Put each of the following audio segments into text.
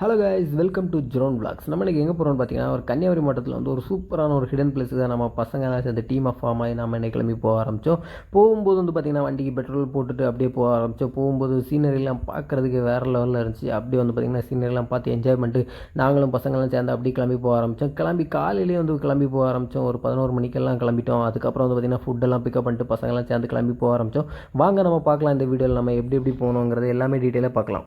Hello guys welcome to John blogs நம்ம இன்றைக்கி எங்கே போகிறோம்னு பார்த்தீங்கன்னா ஒரு கன்னியாகுமரி மாவட்டத்தில் வந்து ஒரு சூப்பரான ஒரு ஹிடன் பிளேஸ் தான் நம்ம பசங்க சேர்ந்து டீம் ஆஃப் ஃபார்ம் ஆகி நம்ம என்னை கிளம்பி போக ஆரம்பித்தோம் போகும்போது வந்து பார்த்திங்கன்னா வண்டிக்கு பெட்ரோல் போட்டுட்டு அப்படியே போக ஆரம்பித்தோம் போகும்போது சீனரிலாம் பார்க்குறதுக்கு வேறு லெவலில் இருந்துச்சு. அப்படியே வந்து பார்த்திங்கன்னா சீனரிலாம் பார்த்து என்ஜாய் பண்ணிட்டு நாங்களும் பசங்களாம் சேர்ந்து அப்படியே கிளம்பி போக ஆரம்பித்தோம் கிளம்பி காலையிலேயே வந்து கிளம்பி போக ஆரம்பித்தோம் ஒரு பதினோரு மணிக்கெல்லாம் கிளம்பிட்டோம். அதுக்கப்புறம் வந்து பார்த்திங்கன்னா ஃபுட்டெல்லாம் பிக்கப் பண்ணிட்டு பசங்களாம் சேர்ந்து கிளம்பி போக ஆரம்பித்தோம் வாங்க நம்ம பார்க்கலாம் இந்த வீடியோவில் நம்ம எப்படி எப்படி போகணுங்கிறது எல்லாமே டீட்டெயிலாக பார்க்கலாம்.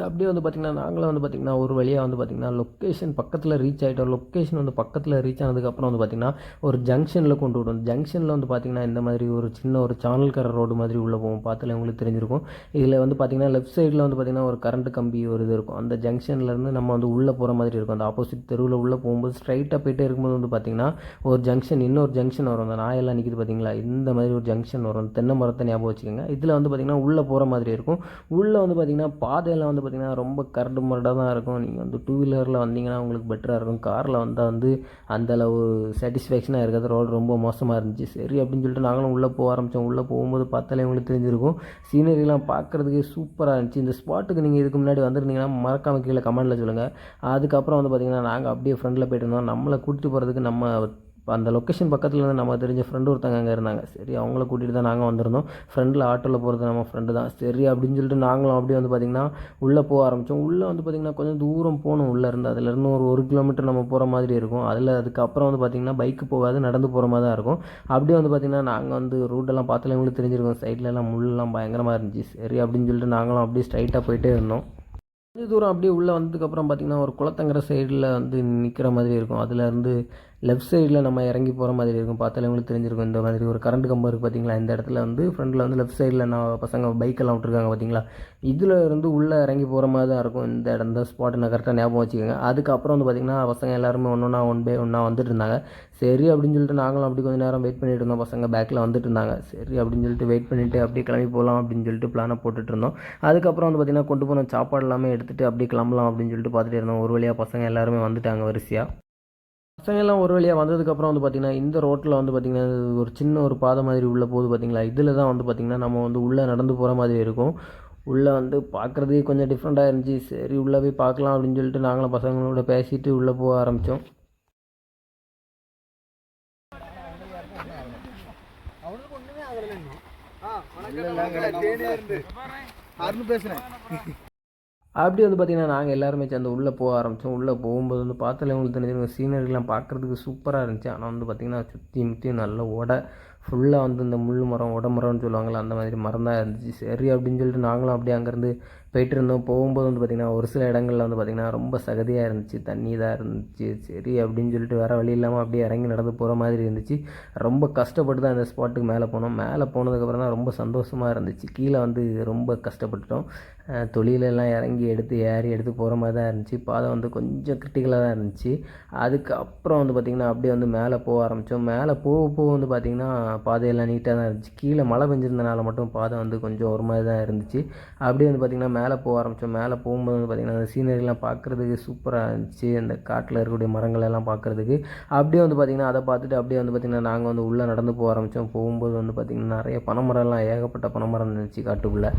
கைஸ் அப்படியே வந்து பார்த்திங்கன்னா நாங்களும் வந்து பார்த்திங்கன்னா ஒரு வழியாக வந்து பார்த்திங்கன்னா லொக்கேஷன் பக்கத்தில் ரீச் ஆகிட்டோம் லொக்கேஷன் வந்து பக்கத்தில் ரீச் ஆனதுக்கப்புறம் வந்து பார்த்திங்கன்னா ஒரு ஜங்ஷனில் கொண்டு விடும் ஜங்ஷனில் வந்து பார்த்திங்கன்னா இந்த மாதிரி ஒரு சின்ன ஒரு சானல்கர ரோடு மாதிரி உள்ளே போவோம் பார்த்துல உங்களுக்கு தெரிஞ்சிருக்கும் இதில் வந்து பார்த்திங்கன்னா லெஃப்ட் சைடில் வந்து பார்த்திங்கன்னா ஒரு கரண்ட் கம்பி ஒரு இது இருக்கும் அந்த ஜங்ஷன்லேருந்து நம்ம வந்து உள்ளே போகிற மாதிரி இருக்கும் அந்த ஆப்போசிட் தெருவில் உள்ளே போகும்போது ஸ்ட்ரைட்டாக போயிட்டே இருக்கும்போது வந்து பார்த்திங்கன்னா ஒரு ஜங்ஷன் இன்னொரு ஜங்ஷன் வரும் அந்த நாயெல்லாம் நிற்கிது பார்த்தீங்களா இந்த மாதிரி ஒரு ஜங்ஷன் வரும் தென்னை மரத்தை ஞாபகம் வச்சுக்கோங்க இதில் வந்து பார்த்திங்கன்னா உள்ளே போகிற மாதிரி இருக்கும் உள்ளே வந்து பார்த்திங்கன்னா பாதையெல்லாம் வந்து பார்த்திங்கன்னா ரொம்ப கரடு முரடாக தான் இருக்கும். நீங்கள் வந்து டூ வீலரில் வந்தீங்கன்னா உங்களுக்கு பெட்டராக இருக்கும். காரில் வந்தால் வந்து அந்தளவு சாட்டிஸ்ஃபேக்ஷனாக இருக்காது ரோடு ரொம்ப மோசமாக இருந்துச்சு. சரி அப்படின்னு சொல்லிட்டு நாங்களும் உள்ளே போக ஆரம்பித்தோம் உள்ளே போகும்போது பார்த்தாலே உங்களுக்கு தெரிஞ்சிருக்கும். சீனரிலாம் பார்க்குறதுக்கே சூப்பராக இருந்துச்சு. இந்த ஸ்பாட்டுக்கு நீங்கள் இதுக்கு முன்னாடி வந்துருந்தீங்கன்னா மறக்காம கீழே கமெண்ட்டில் சொல்லுங்கள் அதுக்கப்புறம் வந்து பார்த்திங்கன்னா நாங்கள் அப்படியே ஃப்ரெண்டில் போயிட்டு இருந்தோம். நம்மளை கூட்டிட்டு போகிறதுக்கு நம்ம இப்போ அந்த லொக்கேஷன் பக்கத்தில் இருந்து நம்ம தெரிஞ்ச ஃப்ரெண்டு ஒருத்தங்க அங்கே இருந்தாங்க. சரி அவங்கள கூட்டிகிட்டு தான் நாங்கள் வந்திருந்தோம். ஃப்ரெண்டில் ஆட்டோவில் போகிறது நம்ம ஃப்ரெண்டு தான். சரி அப்படின்னு சொல்லிட்டு நாங்களும் அப்படியே வந்து பார்த்திங்கன்னா உள்ளே போக ஆரம்பித்தோம் உள்ளே வந்து பார்த்திங்கன்னா கொஞ்சம் தூரம் போகணும் உள்ளே இருந்து. அதுலேருந்து ஒரு ஒரு கிலோமீட்டர் நம்ம போகிற மாதிரி இருக்கும். அதில் அதுக்கப்புறம் வந்து பார்த்திங்கன்னா பைக்கு போகாது நடந்து போகிற மாதிரி தான் இருக்கும். அப்படியே வந்து பார்த்திங்கன்னா நாங்கள் வந்து ரூட்டெல்லாம் பார்த்தாலே எங்களுக்கு தெரிஞ்சிருக்கோம். சைட்லலாம் முள்ளெல்லாம் பயங்கரமாக இருந்துச்சு. சரி அப்படின்னு சொல்லிட்டு நாங்களும் அப்படியே ஸ்ட்ரைட்டாக போயிட்டே இருந்தோம். கொஞ்சம் தூரம் அப்படியே உள்ளே வந்ததுக்கப்புறம் பார்த்திங்கன்னா ஒரு குளத்தங்கிற சைடில் வந்து நிற்கிற மாதிரி இருக்கும். அதுலேருந்து லெஃப்ட் சைடில் நம்ம இறங்கி போகிற மாதிரி இருக்கும். பார்த்தாலே உங்களுக்கு தெரிஞ்சிருக்கும். இந்த மாதிரி ஒரு கரண்ட் கம்பம் இருக்குது பார்த்தீங்களா இந்த இடத்துல வந்து ஃப்ரண்டில் வந்து லெஃப்ட் சைடில் நான் பசங்க பைக்கெல்லாம் விட்ருக்காங்க பார்த்தீங்களா இதில் இருந்து உள்ளே இறங்கி போகிற மாதிரி தான் இருக்கும். இந்த இடம் இந்த ஸ்பாட்டு நான் கரெக்டாக ஞாபகம் வச்சுக்கோங்க. அதுக்கப்புறம் வந்து பார்த்திங்கன்னா பசங்க எல்லாருமே ஒன்று ஒன்றா ஒன் பை ஒன்றா வந்துட்டு இருந்தாங்க. சரி அப்படின்னு சொல்லிட்டு நாங்களும் அப்படி கொஞ்சம் நேரம் வெயிட் பண்ணிட்டு இருந்தோம். பசங்க பேக்கில் வந்துட்டு இருந்தாங்க. சரி அப்படின்னு சொல்லிட்டு வெயிட் பண்ணிவிட்டு அப்படியே கிளம்பி போகலாம் அப்படின்னு சொல்லிட்டு பிளானை போட்டுட்டு இருந்தோம். அதுக்கப்புறம் வந்து பார்த்திங்கன்னா கொண்டு போன சாப்பாடு எல்லாமே எடுத்துகிட்டு அப்படியே கிளம்பலாம் அப்படின்னு சொல்லிட்டு பார்த்துட்டு இருந்தோம். ஒரு வழியாக பசங்க எல்லாருமே வந்துட்டாங்க வரிசையாக பசங்கெல்லாம் ஒரு வழியாக வந்ததுக்கப்புறம் வந்து பார்த்திங்கன்னா இந்த ரோட்டில் வந்து பார்த்திங்கன்னா ஒரு சின்ன ஒரு பாதை மாதிரி உள்ளே போகுது பார்த்திங்களா இதில் தான் வந்து பார்த்திங்கன்னா நம்ம வந்து உள்ளே நடந்து போகிற மாதிரி இருக்கும். உள்ளே வந்து பார்க்குறதுக்கு கொஞ்சம் டிஃப்ரெண்ட்டாக இருந்துச்சு. சரி உள்ளே போய் பார்க்கலாம் அப்படின்னு சொல்லிட்டு நாங்களும் பசங்களோட பேசிட்டு உள்ளே போக ஆரம்பித்தோம் பேசுகிறேன் அப்படி வந்து பார்த்திங்கன்னா நாங்கள் எல்லாருமே சேர்ந்து உள்ளே போக ஆரம்பித்தோம் உள்ளே போகும்போது வந்து பார்த்தாலே உங்களுக்கு தெரிஞ்சிருக்கும் சீனரிலாம் பார்க்குறதுக்கு சூப்பராக இருந்துச்சு. ஆனால் வந்து பார்த்திங்கன்னா சுற்றி முற்றி நல்ல ஓட ஃபுல்லாக வந்து இந்த முள் மரம் உடமரம்னு சொல்லுவாங்கள்ல அந்த மாதிரி மரம் தான் இருந்துச்சு. சரி அப்படின்னு சொல்லிட்டு நாங்களும் அப்படியே அங்கேருந்து போயிட்டு இருந்தோம். போகும்போது வந்து பார்த்திங்கன்னா ஒரு சில இடங்களில் வந்து பார்த்திங்கன்னா ரொம்ப சகதியாக இருந்துச்சு. தண்ணி தான் இருந்துச்சு. சரி அப்படின்னு சொல்லிட்டு வேறு வழி இல்லாமல் அப்படியே இறங்கி நடந்து போகிற மாதிரி இருந்துச்சு. ரொம்ப கஷ்டப்பட்டு தான் அந்த ஸ்பாட்டுக்கு மேலே போனோம். மேலே போனதுக்கப்புறம் தான் ரொம்ப சந்தோஷமாக இருந்துச்சு. கீழே வந்து ரொம்ப கஷ்டப்பட்டுட்டோம். தொழிலெல்லாம் இறங்கி எடுத்து ஏறி எடுத்து போகிற மாதிரி தான் இருந்துச்சு. பாதை வந்து கொஞ்சம் கிரிட்டிக்கலாக தான் இருந்துச்சு. அதுக்கப்புறம் வந்து பார்த்திங்கன்னா அப்படியே வந்து மேலே போக ஆரம்பித்தோம் மேலே போக போக வந்து பார்த்திங்கன்னா பாதையெல்லாம் நீட்டாக தான் இருந்துச்சு. கீழே மழை பெஞ்சிருந்தனால மட்டும் பாதை வந்து கொஞ்சம் ஒரு மாதிரி தான் இருந்துச்சு. அப்படியே வந்து பார்த்திங்கன்னா மேலே போக ஆரம்பித்தோம் மேலே போகும்போது வந்து பார்த்திங்கன்னா அந்த சீனரிலாம் பார்க்குறதுக்கு சூப்பராக இருந்துச்சு. அந்த காட்டில் இருக்கக்கூடிய மரங்கள் எல்லாம் பார்க்குறதுக்கு அப்படியே வந்து பார்த்திங்கன்னா அதை பார்த்துட்டு அப்படியே வந்து பார்த்திங்கன்னா நாங்கள் வந்து உள்ளே நடந்து போக ஆரம்பித்தோம் போகும்போது வந்து பார்த்திங்கன்னா நிறைய பனைமரம்லாம் ஏகப்பட்ட பனைமரம் இருந்துச்சு காட்டுக்குள்ளே.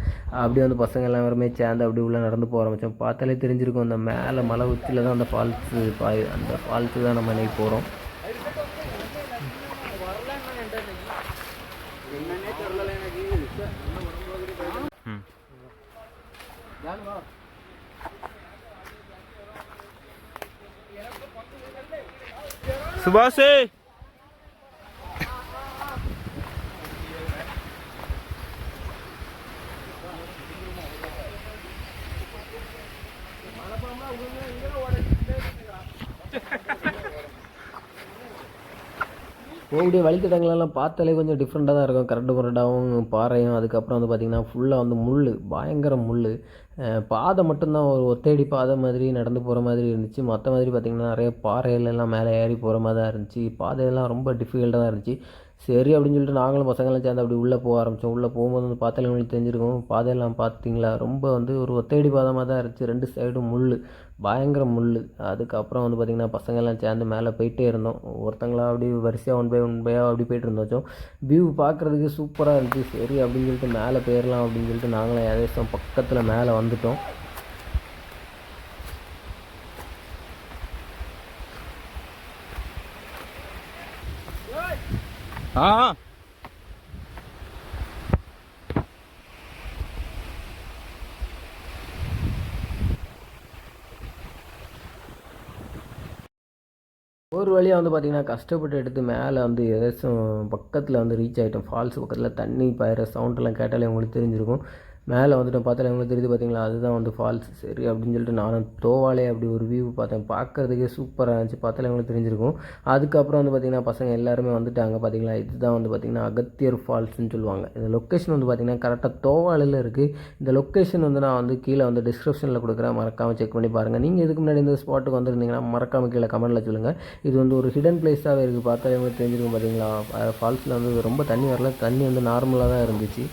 அப்படியே வந்து பசங்க எல்லாருமே சேர்ந்து அப்படியே உள்ளே நடந்து போக ஆரம்பித்தோம் பார்த்தாலே தெரிஞ்சிருக்கும் அந்த மேலே மலை உச்சியில் தான் அந்த ஃபால்ஸு பாய் அந்த ஃபால்ஸு தான் நம்ம இன்னைக்கு போகிறோம் சுபாஷ். உங்களுடைய வழித்தடங்களெல்லாம் பார்த்தாலே கொஞ்சம் டிஃப்ரெண்ட்டாக தான் இருக்கும். கரண்டு முரடாகவும் பாறையும் அதுக்கப்புறம் வந்து பார்த்திங்கன்னா ஃபுல்லாக வந்து முள் பயங்கர முள் பாதை மட்டும்தான் ஒரு ஒத்தேடி பாதை மாதிரி நடந்து போகிற மாதிரி இருந்துச்சு. மற்ற மாதிரி பார்த்திங்கன்னா நிறைய பாறையிலெல்லாம் மேலே ஏறி போகிற மாதிரி தான் இருந்துச்சு. பாதையெல்லாம் ரொம்ப டிஃபிகல்ட்டாக தான் இருந்துச்சு. சரி அப்படின்னு சொல்லிட்டு நாங்களும் பசங்களாம் சேர்ந்து அப்படி உள்ளே போக ஆரம்பித்தோம் உள்ளே போகும்போது வந்து பார்த்தாலே உங்களுக்கு தெரிஞ்சிருக்கும். பாதையெல்லாம் பார்த்தீங்களா? ரொம்ப வந்து ஒரு ஒத்தடி பாதமாக தான் இருந்துச்சு. ரெண்டு சைடும் முள் பயங்கர முள் அதுக்கப்புறம் வந்து பார்த்திங்கன்னா பசங்கள்லாம் சேர்ந்து மேலே போயிட்டே இருந்தோம். ஒருத்தங்களா அப்படி வரிசையாக ஒன் பை ஒன் பையாக அப்படி போயிட்டு இருந்தோம். வியூ பார்க்குறதுக்கு சூப்பராக இருந்துச்சு. சரி அப்படின்னு சொல்லிட்டு மேலே போயிடலாம் அப்படின்னு சொல்லிட்டு நாங்களும் ஏதேசம் பக்கத்தில் மேலே வந்துட்டோம். ஆ. ஒரு வழியாக வந்து பார்த்திங்கன்னா கஷ்டப்பட்டு எடுத்து மேலே வந்து ஏதாச்சும் பக்கத்தில் வந்து ரீச் ஆகிட்டோம் ஃபால்ஸ் பக்கத்தில் தண்ணி பாயிற சவுண்டெல்லாம் கேட்டாலே உங்களுக்கு தெரிஞ்சிருக்கும். மேலே வந்துட்டு பார்த்தாலே உங்களுக்கு தெரியுது பார்த்தீங்களா? அதுதான் வந்து ஃபால்ஸ் சரி அப்படின்னு சொல்லிட்டு நானும் தோவாலே அப்படி ஒரு வியூ பார்த்தேன். பார்க்குறதுக்கே சூப்பராக இருந்துச்சு. பார்த்தாலே உங்களுக்கு தெரிஞ்சிருக்கும். அதுக்கப்புறம் வந்து பார்த்திங்கன்னா பசங்க எல்லாருமே வந்துட்டாங்க பார்த்தீங்களா? இதுதான் வந்து பார்த்திங்கன்னா அகத்தியர் ஃபால்ஸ்னு சொல்லுவாங்க. இந்த லொக்கேஷன் வந்து பார்த்திங்கன்னா கரெக்டாக தோவாலையில் இருக்குது இந்த லொக்கேஷன் வந்து நான் வந்து கீழே வந்து டிஸ்கிரிப்ஷனில் கொடுக்குறேன். மறக்காமல் செக் பண்ணி பாருங்கள் நீங்கள் இதுக்கு முன்னாடி இந்த ஸ்பாட்டுக்கு வந்திருந்தீங்கன்னா மறக்காமல் கீழே கமெண்ட்டில் சொல்லுங்கள் இது வந்து ஒரு ஹிடன் பிளேஸாகவே இருக்குது பார்த்தாலே உங்களுக்கு தெரிஞ்சிருக்கும் பார்த்தீங்களா? ஃபால்ஸில் வந்து ரொம்ப தண்ணி வரல. தண்ணி வந்து நார்மலாக தான் இருந்துச்சு.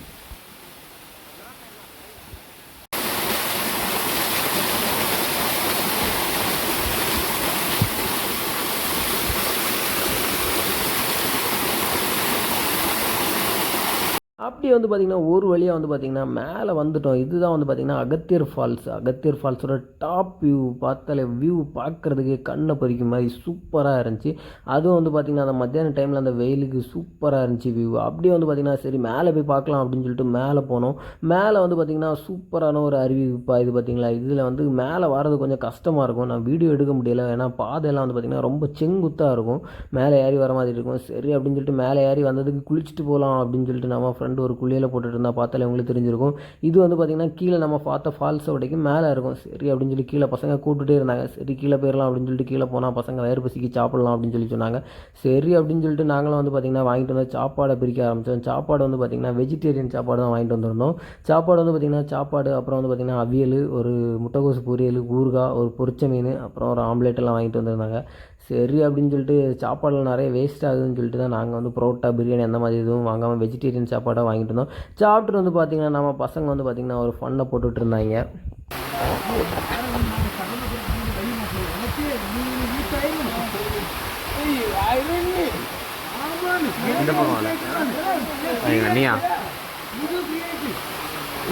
அப்படியே வந்து பார்த்திங்கன்னா ஒரு வழியாக வந்து பார்த்திங்கன்னா மேலே வந்துட்டோம். இதுதான் வந்து பார்த்திங்கன்னா அகத்தியர் ஃபால்ஸ். அகத்தியர் ஃபால்ஸோட டாப் வியூ பார்த்தாலே வியூ பார்க்குறதுக்கு கண்ணை பொறிக்கும் மாதிரி சூப்பராக இருந்துச்சு. அதுவும் வந்து பார்த்திங்கன்னா அந்த மத்தியான டைமில் அந்த வெயிலுக்கு சூப்பராக இருந்துச்சு வியூ அப்படியே வந்து பார்த்திங்கன்னா சரி மேலே போய் பார்க்கலாம் அப்படின்னு சொல்லிட்டு மேலே போனோம். மேலே வந்து பார்த்திங்கன்னா சூப்பரான ஒரு அருவிப்பா இது பார்த்திங்களா இதில் வந்து மேலே வர்றது கொஞ்சம் கஷ்டமாக இருக்கும். நான் வீடியோ எடுக்க முடியல. ஏன்னா பாதையெல்லாம் வந்து பார்த்திங்கன்னா ரொம்ப செங்குத்தாக இருக்கும். மேலே ஏறி வர மாதிரி இருக்கும். சரி அப்படின்னு சொல்லிட்டு மேலே ஏறி வந்ததுக்கு குளிச்சுட்டு போகலாம் அப்படின்னு சொல்லிட்டு நம்ம ஃப்ரெண்டு ஒரு குழியில் போட்டுட்டு இருந்தால் பார்த்தாலே உங்களுக்கு தெரிஞ்சிருக்கும். இது வந்து பார்த்திங்கன்னா கீழே நம்ம பார்த்த ஃபால்ஸை வரைக்கும் மேலே இருக்கும். சரி அப்படின்னு சொல்லி கீழே பசங்க கூப்பிட்டுட்டே இருந்தாங்க. சரி கீழே போயிடலாம் அப்படின்னு சொல்லிட்டு கீழே போனால் பசங்க வயிறு பசிக்கு சாப்பிடலாம் அப்படின்னு சொல்லி சொன்னாங்க. சரி அப்படின்னு சொல்லிட்டு நாங்களும் வந்து பார்த்திங்கன்னா வாங்கிட்டு வந்து சாப்பாடை பிரிக்க ஆரம்பித்தோம் சாப்பாடு வந்து பார்த்திங்கன்னா வெஜிடேரியன் சாப்பாடு தான் வாங்கிட்டு வந்திருந்தோம். சாப்பாடு வந்து பார்த்திங்கன்னா சாப்பாடு அப்புறம் வந்து பார்த்திங்கன்னா அவியல் ஒரு முட்டைகோசு பொரியல் ஊறுகாய் ஒரு பொரிச்ச மீன் அப்புறம் ஒரு ஆம்லேட் எல்லாம் வாங்கிட்டு வந்திருந்தாங்க. சரி அப்படின்னு சொல்லிட்டு சாப்பாடில் நிறைய வேஸ்ட் ஆகுதுன்னு சொல்லிட்டு தான் நாங்கள் வந்து புரோட்டா பிரியாணி அந்த மாதிரி எதுவும் வாங்காமல் வெஜிடேரியன் சாப்பாடாக வாங்கிட்டு இருந்தோம். சாப்பிட்டுட்டு வந்து பார்த்திங்கன்னா நம்ம பசங்க வந்து பார்த்திங்கன்னா ஒரு ஃபன்னை போட்டுட்டு இருந்தாங்க.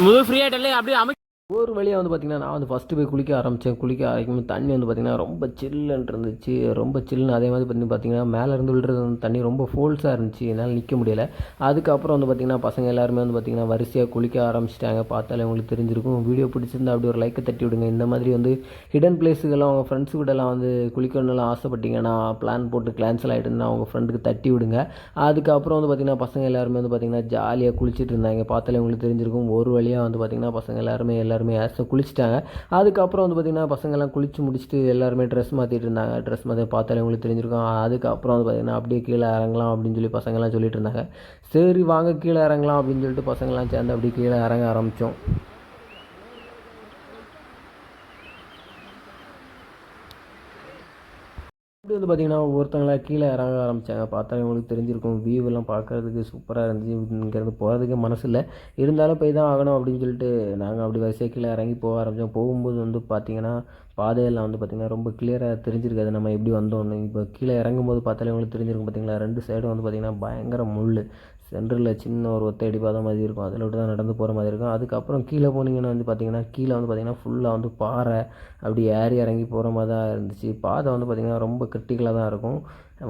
முது ஃப்ரீ ஆயிட்டலே அப்படியே அமை ஒரு வழியாக வந்து பார்த்திங்கன்னா நான் வந்து ஃபஸ்ட்டு போய் குளிக்க ஆரம்பித்தேன் குளிக்க ஆரம்பிக்கும் தண்ணி வந்து பார்த்திங்கன்னா ரொம்ப சில்லுன்னு இருந்துச்சு. ரொம்ப சில்லுன்னு அதே மாதிரி வந்து பார்த்திங்கன்னா மேலே இருந்து விழுறது வந்து தண்ணி ரொம்ப ஃபோல்ஸாக இருந்துச்சு. என்னால் நிற்க முடியல. அதுக்கப்புறம் வந்து பார்த்திங்கன்னா பசங்க எல்லாருமே வந்து பார்த்திங்கன்னா வரிசையாக குளிக்க ஆரம்பிச்சிட்டாங்க. பார்த்தாலே உங்களுக்கு தெரிஞ்சிருக்கும். வீடியோ பிடிச்சிருந்தா அப்படி ஒரு லைக்கை தட்டி விடுங்க. இந்த மாதிரி வந்து ஹிடன் பிளேஸுக்கெல்லாம் உங்கள் ஃப்ரெண்ட்ஸ் கூடலாம் வந்து குளிக்கணும்லாம் ஆசைப்பட்டீங்கன்னா பிளான் போட்டு கேன்சல் ஆகிட்டுன்னா உங்கள் ஃப்ரெண்டுக்கு தட்டி விடுங்க. அதுக்கப்புறம் வந்து பார்த்திங்கன்னா பசங்க எல்லாருமே வந்து பார்த்திங்கன்னா ஜாலியாக குளிச்சிட்டு இருந்தாங்க. பார்த்தாலே உங்களுக்கு தெரிஞ்சிருக்கும். ஒரு வழியாக வந்து பார்த்திங்கன்னா பசங்க எல்லாருமே எல்லாருமே எல்லாருமே ஆசை குளிச்சிட்டாங்க. அதுக்கப்புறம் வந்து பார்த்திங்கன்னா பசங்கள்லாம் குளிச்சு முடிச்சுட்டு எல்லாருமே ட்ரெஸ் மாற்றிட்டு இருந்தாங்க ட்ரெஸ் மாற்றி பார்த்தாலே உங்களுக்கு தெரிஞ்சிருக்கும். அதுக்கப்புறம் வந்து பார்த்திங்கன்னா அப்படியே கீழே இறங்கலாம் அப்படின்னு சொல்லி பசங்கள்லாம் சொல்லிட்டு இருந்தாங்க சரி வாங்க கீழே இறங்கலாம் அப்படின்னு சொல்லிட்டு பசங்கள்லாம் சேர்ந்து அப்படியே கீழே இறங்க ஆரம்பித்தோம் வந்து பார்த்திங்கன்னா ஒவ்வொருத்தங்களாக கீழே இறங்க ஆரம்பித்தாங்க பார்த்தா உங்களுக்கு தெரிஞ்சிருக்கும். வியூவெல்லாம் எல்லாம் பார்க்கறதுக்கு சூப்பராக இருந்துச்சு. இங்கேருந்து போகிறதுக்கே மனசு இல்லை. இருந்தாலும் போய் தான் ஆகணும் அப்படின்னு சொல்லிட்டு நாங்கள் அப்படி வரிசையாக கீழே இறங்கி போக ஆரம்பித்தோம் போகும்போது வந்து பார்த்திங்கன்னா பாதையெல்லாம் வந்து பார்த்திங்கன்னா ரொம்ப கிளியராக தெரிஞ்சிருக்காது நம்ம எப்படி வந்தோம்னு. இப்போ கீழே இறங்கும்போது பார்த்தாலே உங்களுக்கு தெரிஞ்சிருக்கும் பார்த்தீங்களா ரெண்டு சைடும் வந்து பார்த்திங்கன்னா பயங்கர முள் சென்டரில் சின்ன ஒரு ஒத்தடி பாதை மாதிரி இருக்கும். அதில் விட்டு தான் நடந்து போகிற மாதிரி இருக்கும். அதுக்கப்புறம் கீழே போனீங்கன்னா வந்து பார்த்திங்கன்னா கீழே வந்து பார்த்திங்கன்னா ஃபுல்லாக வந்து பாறை அப்படி ஏறி இறங்கி போகிற மாதிரி தான் இருந்துச்சு. பாதை வந்து பார்த்திங்கன்னா ரொம்ப கிரிட்டிக்கலாக தான் இருக்கும்.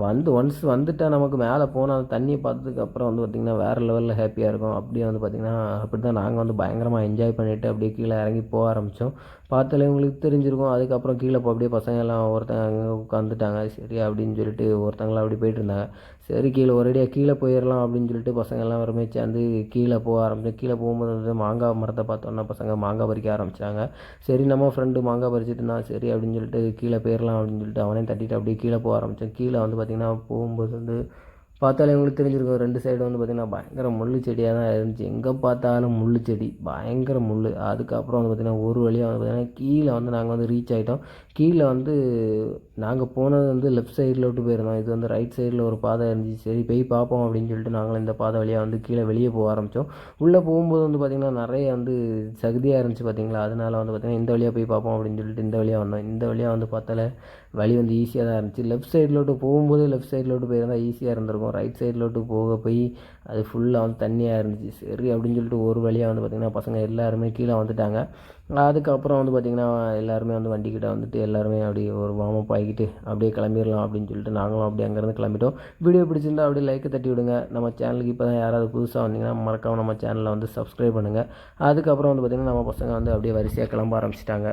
வந்து ஒன்ஸ் வந்துட்டால் நமக்கு மேலே போனால் அந்த தண்ணியை பார்த்ததுக்கப்புறம் வந்து பார்த்திங்கன்னா வேறு லெவலில் ஹாப்பியாக இருக்கும். அப்படியே வந்து பார்த்திங்கன்னா அப்படி தான் நாங்கள் வந்து பயங்கரமாக என்ஜாய் பண்ணிவிட்டு அப்படியே கீழே இறங்கி போக ஆரம்பித்தோம் பார்த்தாலே உங்களுக்கு தெரிஞ்சிருக்கும். அதுக்கப்புறம் கீழே போ அப்படியே பசங்க எல்லாம் ஒருத்தங்க அங்கே உட்காந்துட்டாங்க சரி அப்படின்னு சொல்லிட்டு ஒருத்தங்களாம் அப்படி போயிட்டு இருந்தாங்க. சரி கீழே ஒரேடியாக கீழே போயிடலாம் அப்படின்னு சொல்லிட்டு பசங்க எல்லாம் வரமே சேர்ந்து கீழே போக ஆரம்பிச்சு கீழே போகும்போது வந்து மாங்காய் மரத்தை பார்த்தோன்னா பசங்க மாங்காய் பறிக்க ஆரம்பித்தாங்க சரி நம்ம ஃப்ரெண்டு மாங்காய் பறிச்சுட்டு இருந்தான் சரி அப்படின்னு சொல்லிட்டு கீழே போயிடலாம் அப்படின்னு சொல்லிட்டு அவனையும் தட்டிட்டு அப்படியே கீழே போக ஆரம்பித்தேன் கீழே வந்து பார்த்திங்கன்னா போகும்போது வந்து பார்த்தாலே உங்களுக்கு தெரிஞ்சிருக்கும் ரெண்டு சைடு வந்து பார்த்திங்கன்னா பயங்கர முள் செடியாக தான் இருந்துச்சு. எங்கே பார்த்தாலும் முள் செடி பயங்கர முள் அதுக்கப்புறம் வந்து பார்த்திங்கன்னா ஒரு வழியாக வந்து பார்த்திங்கன்னா கீழே வந்து நாங்கள் வந்து ரீச் ஆகிட்டோம் கீழே வந்து நாங்கள் போனது வந்து லெஃப்ட் சைடில் விட்டு போயிருந்தோம். இது வந்து ரைட் சைடில் ஒரு பாதை இருந்துச்சு. சரி போய் பார்ப்போம் அப்படின்னு சொல்லிட்டு நாங்களும் இந்த பாதை வழியாக வந்து கீழே வெளியே போக ஆரம்பித்தோம் உள்ளே போகும்போது வந்து பார்த்திங்கன்னா நிறைய வந்து சகதியாக இருந்துச்சு பார்த்தீங்களா அதனால வந்து பார்த்திங்கன்னா இந்த வழியாக போய் பார்ப்போம் அப்படின்னு சொல்லிட்டு இந்த வழியாக வந்தோம். இந்த வழியாக வந்து பார்த்தால வழி வந்து ஈஸியாக தான் இருந்துச்சு. லெஃப்ட் சைடில் விட்டு போகும்போது லெஃப்ட் சைடில் விட்டு போயிருந்தால் ஈஸியாக இருந்திருக்கும். ரைட் சைடில் விட்டு போக போய் அது ஃபுல்லாக வந்து தண்ணியாக இருந்துச்சு. சரி அப்படின்னு சொல்லிட்டு ஒரு வழியாக வந்து பார்த்திங்கன்னா பசங்க எல்லாருமே கீழே வந்துட்டாங்க. அதுக்கப்புறம் வந்து பார்த்திங்கன்னா எல்லாருமே வந்து வண்டிக்கிட்ட வந்துட்டு எல்லாருமே அப்படியே ஒரு வார்மப் ஆகிக்கிட்டு அப்படியே கிளம்பிடலாம் அப்படின்னு சொல்லிட்டு நாங்களும் அப்படியே அங்கேருந்து கிளம்பிட்டோம். வீடியோ பிடிச்சிருந்தா அப்படியே லைக்கை தட்டி விடுங்க. நம்ம சேனலுக்கு இப்போ தான் யாராவது புதுசாக வந்தீங்கன்னா மறக்காம நம்ம சேனலை வந்து சப்ஸ்கிரைப் பண்ணுங்கள் அதுக்கப்புறம் வந்து பார்த்திங்கன்னா நம்ம பசங்க வந்து அப்படியே வரிசையாக கிளம்ப ஆரம்பிச்சிட்டாங்க.